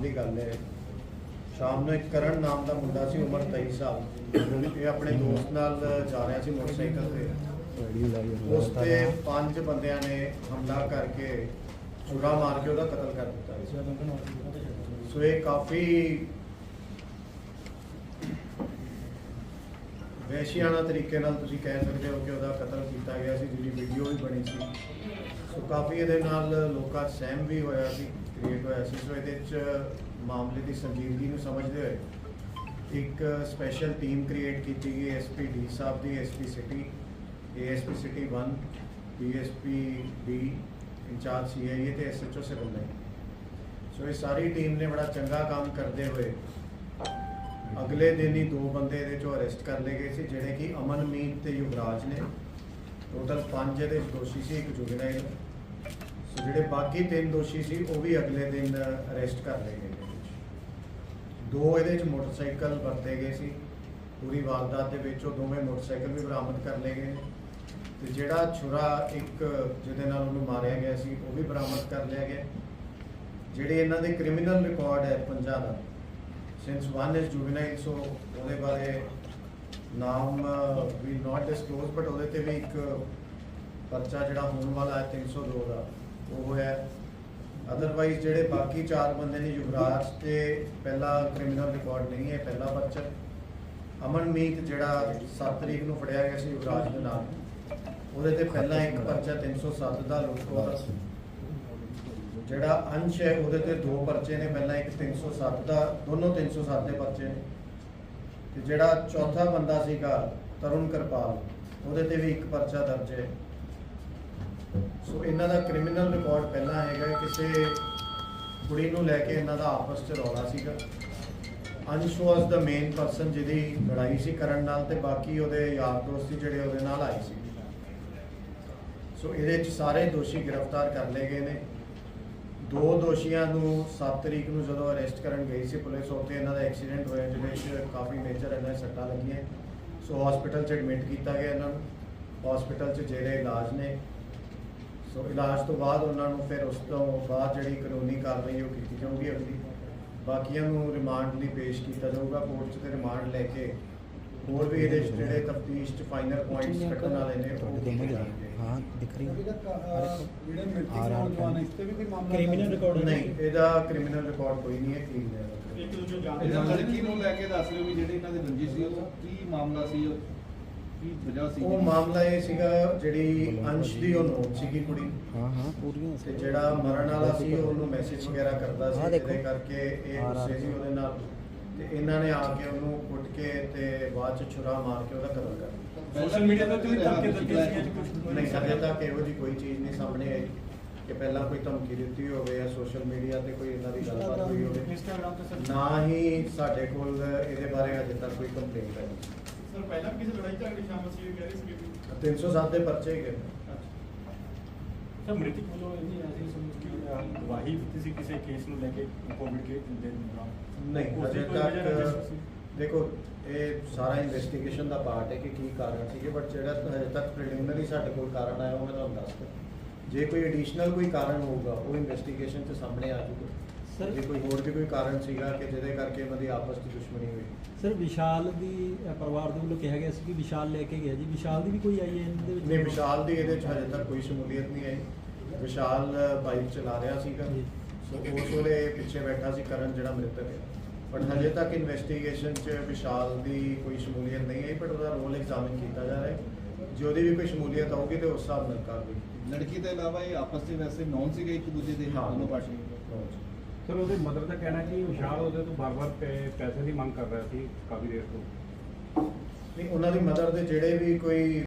ਸ਼ਾਮ ਦੀ ਗੱਲ ਹੈ। ਸ਼ਾਮ ਨੂੰ ਇੱਕ ਕਰਨ ਨਾਮ ਦਾ ਮੁੰਡਾ ਸੀ ਉਮਰ 23 ਸਾਲ। ਇਹ ਆਪਣੇ ਦੋਸਤ ਨਾਲ ਜਾ ਰਿਹਾ ਸੀ ਮੋਟਰਸਾਈਕਲ ਤੇ। ਉਸ ਤੇ ਪੰਜ ਬੰਦਿਆਂ ਨੇ ਹਮਲਾ ਕਰਕੇ ਛੁਰਾ ਮਾਰ ਕੇ ਉਹਦਾ ਕਤਲ ਕਰ ਦਿੱਤਾ। ਸੋ ਇਹ ਕਾਫੀ ਵੈਸ਼ਿਆਨਾ ਤਰੀਕੇ ਨਾਲ ਤੁਸੀਂ ਕਹਿ ਸਕਦੇ ਹੋ ਕਿ ਉਹਦਾ ਕਤਲ ਕੀਤਾ ਗਿਆ ਸੀ, ਜਿਹਦੀ ਵੀਡੀਓ ਵੀ ਬਣੀ ਸੀ। ਸੋ ਕਾਫੀ ਇਹਦੇ ਨਾਲ ਲੋਕਾਂ ਸਹਿਮ ਵੀ ਹੋਇਆ ਸੀ। ਕ੍ਰੀਏਟ ਹੋਇਆ ਸੀ ਸੋ ਇਹਦੇ 'ਚ ਮਾਮਲੇ ਦੀ ਸੰਜੀਦਗੀ ਨੂੰ ਸਮਝਦੇ ਹੋਏ ਇੱਕ ਸਪੈਸ਼ਲ ਟੀਮ ਕ੍ਰੀਏਟ ਕੀਤੀ ਗਈ ਐਸਪੀ ਡੀ ਸਾਹਿਬ ਦੀ SP city ASP city 1 DSP D incharge CIA ਤੇ ਐਸਐਚਓ ਸਿਵਲ ਸੋ ਇਹ ਸਾਰੀ ਟੀਮ ਨੇ ਬੜਾ ਚੰਗਾ ਕੰਮ ਕਰਦੇ ਹੋਏ ਅਗਲੇ ਦਿਨ ਹੀ ਦੋ ਬੰਦੇ ਇਹਦੇ ਚੋਂ ਅਰੈਸਟ ਕਰ ਲਏ ਗਏ ਸੀ, ਜਿਹੜੇ ਕਿ ਅਮਨਮੀਤ ਤੇ ਯੁਵਰਾਜ ਨੇ। ਟੋਟਲ ਪੰਜ ਇਹਦੇ ਦੋਸ਼ੀ ਸੀ, ਇੱਕ ਜੁਗਨਾਈਲ ਸੋ ਜਿਹੜੇ ਬਾਕੀ ਤਿੰਨ ਦੋਸ਼ੀ ਸੀ, ਉਹ ਵੀ ਅਗਲੇ ਦਿਨ ਅਰੈਸਟ ਕਰ ਲਏ ਗਏ ਦੋ ਇਹਦੇ 'ਚ ਮੋਟਰਸਾਈਕਲ ਵਰਤੇ ਗਏ ਸੀ। ਪੂਰੀ ਵਾਰਦਾਤ ਦੇ ਵਿੱਚ ਉਹ ਦੋਵੇਂ ਮੋਟਰਸਾਈਕਲ ਵੀ ਬਰਾਮਦ ਕਰ ਲਏ ਗਏ ਤੇ ਜਿਹੜਾ ਛੁਰਾ ਇੱਕ ਜਿਹਦੇ ਨਾਲ ਉਹਨੂੰ ਮਾਰਿਆ ਗਿਆ ਸੀ, ਉਹ ਵੀ ਬਰਾਮਦ ਕਰ ਲਿਆ ਗਿਆ। ਜਿਹੜੇ ਇਹਨਾਂ ਦੇ ਕ੍ਰਿਮੀਨਲ ਰਿਕਾਰਡ ਹੈ ਪੰਜਾਂ ਦਾ since one is juvenile so ਉਹਦੇ ਬਾਰੇ ਨਾਮ ਵੀ ਨਾਟ ਡਿਸਕਲੋਜ਼ ਬਟ ਉਹਦੇ ਤੇ ਵੀ ਇੱਕ ਪਰਚਾ ਜਿਹੜਾ ਹੋਣ ਵਾਲਾ ਹੈ 302 ਦਾ। ਉਹ ਹੈ। ਅਦਰਵਾਈਜ਼ ਜਿਹੜੇ ਬਾਕੀ ਚਾਰ ਬੰਦੇ ਨੇ ਯੁਵਰਾਜ ਤੇ ਪਹਿਲਾ ਕ੍ਰਿਮੀਨਲ ਰਿਕਾਰਡ ਨਹੀਂ ਹੈ, ਪਹਿਲਾ ਪਰਚਾ ਅਮਨਮੀਤ ਜਿਹੜਾ 7 ਤਰੀਕ ਨੂੰ ਫੜਿਆ ਗਿਆ ਸੀ ਯੁਵਰਾਜ ਦੇ ਨਾਲ। ਉਹਦੇ ਤੇ ਪਹਿਲਾਂ ਇੱਕ ਪਰਚਾ 307 ਦਾ ਲੁੱਟਖੋ ਦਾ ਜਿਹੜਾ ਅੰਸ਼ ਹੈ, ਉਹਦੇ ਤੇ ਦੋ ਪਰਚੇ ਨੇ, ਪਹਿਲਾਂ ਇੱਕ 307 ਦਾ, ਦੋਨੋਂ 307 ਦੇ ਪਰਚੇ ਨੇ। ਤੇ ਜਿਹੜਾ ਚੌਥਾ ਬੰਦਾ ਸੀਗਾ ਤਰੁਣ ਕਿਰਪਾਲ, ਉਹਦੇ ਤੇ ਵੀ ਇੱਕ ਪਰਚਾ ਦਰਜ ਹੈ। ਸੋ ਇਹਨਾਂ ਦਾ ਕ੍ਰਿਮੀਨਲ ਰਿਕਾਰਡ ਪਹਿਲਾਂ ਹੈਗਾ ਕਿਸੇ ਕੁੜੀ ਨੂੰ ਲੈ ਕੇ ਇਹਨਾਂ ਦਾ ਆਪਸ ਚ ਰੌਲਾ ਸੀਗਾ। ਅੰਸ਼ ਵਾਸ ਦਾ ਮੇਨ ਪਰਸਨ ਜਿਹਦੀ ਲੜਾਈ ਸੀ ਕਰਨ ਨਾਲ ਤੇ ਬਾਕੀ ਉਹਦੇ ਯਾਰ ਦੋਸਤ ਸੀ ਜਿਹੜੇ ਉਹਦੇ ਨਾਲ ਆਏ ਸੀ। ਸੋ ਇਹਦੇ ਚ ਸਾਰੇ ਦੋਸ਼ੀ ਗ੍ਰਿਫਤਾਰ ਕਰ ਲਏ ਗਏ ਨੇ। ਦੋ ਦੋਸ਼ੀਆਂ ਨੂੰ 7 ਤਰੀਕ ਨੂੰ ਜਦੋਂ ਅਰੈਸਟ ਕਰਨ ਗਈ ਸੀ ਪੁਲਿਸ, ਉੱਥੇ ਇਹਨਾਂ ਦਾ ਐਕਸੀਡੈਂਟ ਹੋਇਆ ਜਿਹਦੇ ਵਿੱਚ ਕਾਫੀ ਮੇਜਰ ਇਹਨਾਂ ਦੇ ਸੱਟਾਂ ਲੱਗੀਆਂ। ਸੋ ਹਸਪੀਟਲ 'ਚ ਐਡਮਿਟ ਕੀਤਾ ਗਿਆ ਇਹਨਾਂ ਨੂੰ। ਹਸਪੀਟਲ 'ਚ ਜਿਹੜੇ ਇਲਾਜ ਨੇ। ਸੋ ਇਲਾਜ ਤੋਂ ਬਾਅਦ ਉਹਨਾਂ ਨੂੰ ਫਿਰ ਉਸ ਤੋਂ ਬਾਅਦ ਜਿਹੜੀ ਕਾਨੂੰਨੀ ਕਾਰਵਾਈ ਉਹ ਕੀਤੀ ਜਾਊਗੀ ਅਗਲੀ। ਬਾਕੀਆਂ ਨੂੰ ਰਿਮਾਂਡ ਲਈ ਪੇਸ਼ ਕੀਤਾ ਜਾਊਗਾ ਕੋਰਟ 'ਚ ਤੇ ਰਿਮਾਂਡ ਲੈ ਕੇ ਹੋਰ ਵੀ ਇਹਦੇ ਜਿਹੜੇ ਤਫਤੀਸ਼ 'ਚ ਫਾਈਨਲ ਪੁਆਇੰਟਸ ਕੱਢਣ ਵਾਲੇ ਨੇ ਉਹ ਦੇਖੇ ਜਾਣਗੇ ਹਾਂ ਦਿਖ ਰਹੀ ਜਿਹੜੇ ਮਿਲਤੀ ਨੌਜਵਾਨ ਇਸ ਤੇ ਵੀ ਕੋਈ ਮਾਮਲਾ ਕ੍ਰਿਮੀਨਲ ਰਿਕਾਰਡ ਨਹੀਂ ਇਹਦਾ ਕ੍ਰਿਮੀਨਲ ਰਿਕਾਰਡ ਕੋਈ ਨਹੀਂ ਹੈ ਕਲੀਨ ਹੈ। ਇੱਕ ਦੂਜੇ ਜਾਣਦੇ ਲੜਕੀ ਨੂੰ ਲੈ ਕੇ ਦੱਸ ਰਹੇ ਵੀ ਜਿਹੜੇ ਇਹਨਾਂ ਦੇ ਰੰਜਿਸ਼ ਸੀ ਉਹ ਕੀ ਮਾਮਲਾ ਸੀ ਉਹ ਮਾਮਲਾ ਇਹ ਸੀਗਾ ਜਿਹੜੀ ਅੰਸ਼ ਦੀ ਉਹ ਨੋਟ ਸੀਗੀ ਕੁੜੀ। ਹਾਂ ਹਾਂ ਪੂਰੀਆਂ ਤੇ ਜਿਹੜਾ ਮਰਨ ਵਾਲਾ ਸੀ ਉਹਨੂੰ ਮੈਸੇਜ ਵਗੈਰਾ ਕਰਦਾ ਸੀ ਜਿਹਦੇ ਕਰਕੇ ਇਹ ਗੁੱਸੇ ਸੀ ਉਹਦੇ ਨਾਲ। ਤੇ ਇਹਨਾਂ ਨੇ ਆ ਕੇ ਉਹਨੂੰ ਕੁੱਟ ਕੇ ਤੇ ਬਾਅਦ ਚ ਛੁਰਾ ਮਾਰ ਕੇ ਉਹਦਾ ਕਤਲ ਕਰ ਸੋਸ਼ਲ ਮੀਡੀਆ ਤੇ ਕੋਈ ਧਮਕੀ ਦਿੱਤੀ ਕੁਝ ਨਹੀਂ ਸਾਡੇ ਤੱਕ ਇਹੋ ਜੀ ਕੋਈ ਚੀਜ਼ ਨਹੀਂ ਸਾਹਮਣੇ ਆਈ ਕਿ ਪਹਿਲਾਂ ਕੋਈ ਧਮਕੀ ਦਿੱਤੀ ਹੋਵੇ ਜਾਂ ਸੋਸ਼ਲ ਮੀਡੀਆ ਤੇ ਕੋਈ ਇਹਨਾਂ ਦੀ ਗੱਲਬਾਤ ਹੋਈ ਹੋਵੇ। ਨਾ ਹੀ ਸਾਡੇ ਕੋਲ ਇਹਦੇ ਬਾਰੇ ਅਜੇ ਤੱਕ ਕੋਈ ਕੰਪਲੇਂਟ ਹੈ ਸਰ ਪਹਿਲਾਂ ਵੀ ਕਿਸੇ ਲੜਾਈ ਝਗੜੇ ਸ਼ਾਮਲ ਸੀ ਇਹ ਕਹਿ ਰਹੇ ਸੀ 307 ਦੇ ਪਰਚੇ ਨੇ। ਸਰ ਮ੍ਰਿਤਕ ਵੱਲੋਂ ਇਹ ਐਸੀ ਸਮਝ ਕਿ ਗਵਾਹੀ ਦਿੱਤੀ ਸੀ ਕਿਸੇ ਕੇਸ ਨੂੰ ਲੈ ਕੇ ਕੋਵਿਡ ਕੇ ਦੇ ਦੌਰਾਨ ਨਹੀਂ ਰੰਜਿਸ਼ ਤੱਕ? ਦੇਖੋ ਇਹ ਸਾਰਾ ਇਨਵੈਸਟੀਗੇਸ਼ਨ ਦਾ ਪਾਰਟ ਹੈ ਕਿ ਕੀ ਕਾਰਨ ਸੀਗੇ ਬਟ ਜਿਹੜਾ ਹਜੇ ਤੱਕ ਪ੍ਰੀਲਿਮਿਨਰੀ ਸਾਡੇ ਕੋਲ ਕਾਰਨ ਆਇਆ ਉਹ ਮੈਂ ਤੁਹਾਨੂੰ ਦੱਸ ਦਿੱਤਾ ਜੇ ਕੋਈ ਐਡੀਸ਼ਨਲ ਕੋਈ ਕਾਰਨ ਹੋਊਗਾ ਉਹ ਇਨਵੈਸਟੀਗੇਸ਼ਨ 'ਚ ਸਾਹਮਣੇ ਆ ਜਾਊਗਾ Sir- ਜੇ ਕੋਈ ਹੋਰ ਵੀ ਕੋਈ ਕਾਰਨ ਸੀਗਾ ਕਿ ਜਿਹਦੇ ਕਰਕੇ ਇਹਨਾਂ ਦੀ ਆਪਸ 'ਚ ਦੁਸ਼ਮਣੀ ਹੋਈ? ਸਰ ਵਿਸ਼ਾਲ ਦੀ ਅ, ਪਰਿਵਾਰ ਦੇ ਵੱਲੋਂ ਕਿਹਾ ਗਿਆ ਸੀ ਕਿ ਵਿਸ਼ਾਲ ਲੈ ਕੇ ਗਿਆ ਜੀ। ਵਿਸ਼ਾਲ ਦੀ ਵੀ ਕੋਈ ਆਈ ਹੈ ਇਹਦੇ ਵਿੱਚ? ਨਹੀਂ ਵਿਸ਼ਾਲ ਦੀ ਇਹਦੇ 'ਚ ਹਜੇ ਤੱਕ ਕੋਈ ਸ਼ਮੂਲੀਅਤ ਨਹੀਂ ਆਈ। ਵਿਸ਼ਾਲ ਬਾਈਕ ਚਲਾ ਰਿਹਾ ਸੀਗਾ। ਜੀ। ਸੋ ਉਸ ਵੇਲੇ ਪਿੱਛੇ ਬੈਠਾ ਸੀ ਕਰਨ ਜਿਹੜਾ ਮ੍ਰਿਤਕ ਹੈ। ਬਟ ਹਜੇ ਤੱਕ ਇਨਵੈਸਟੀਗੇਸ਼ਨ 'ਚ ਵਿਸ਼ਾਲ ਦੀ ਕੋਈ ਸ਼ਮੂਲੀਅਤ ਨਹੀਂ ਆਈ ਬਟ ਉਹਦਾ ਰੋਲ ਐਗਜ਼ਾਮਿਨ ਕੀਤਾ ਜਾ ਰਿਹਾ ਹੈ। ਜੇ ਉਹਦੀ ਵੀ ਕੋਈ ਸ਼ਮੂਲੀਅਤ ਆਊਗੀ ਤੇ ਉਸ ਹਿਸਾਬ ਨਾਲ ਕਾਰਵਾਈ ਕੀਤੀ ਲੜਕੀ ਤੋਂ ਇਲਾਵਾ ਇਹ ਆਪਸ ਵਿੱਚ ਵੈਸੇ ਨੌਨ ਸੀਗੇ ਇੱਕ ਦੂਜੇ ਦੇ ਹਾਂ। ਦੋਨੋਂ ਪਾਰਟੀਆਂ ਸਰ, ਉਹਦੇ ਮਦਰ ਦਾ ਕਹਿਣਾ ਕਿ ਵਿਸ਼ਾਲ ਉਹਦੇ ਤੋਂ ਬਾਰ-ਬਾਰ ਪੈ- ਪੈਸੇ ਦੀ ਮੰਗ ਕਰ ਰਿਹਾ ਸੀ ਕਾਫੀ ਦੇਰ ਤੋਂ। ਨਹੀਂ, ਉਹਨਾਂ ਦੀ ਮਦਰ ਦੇ ਜਿਹੜੇ ਵੀ ਕੋਈ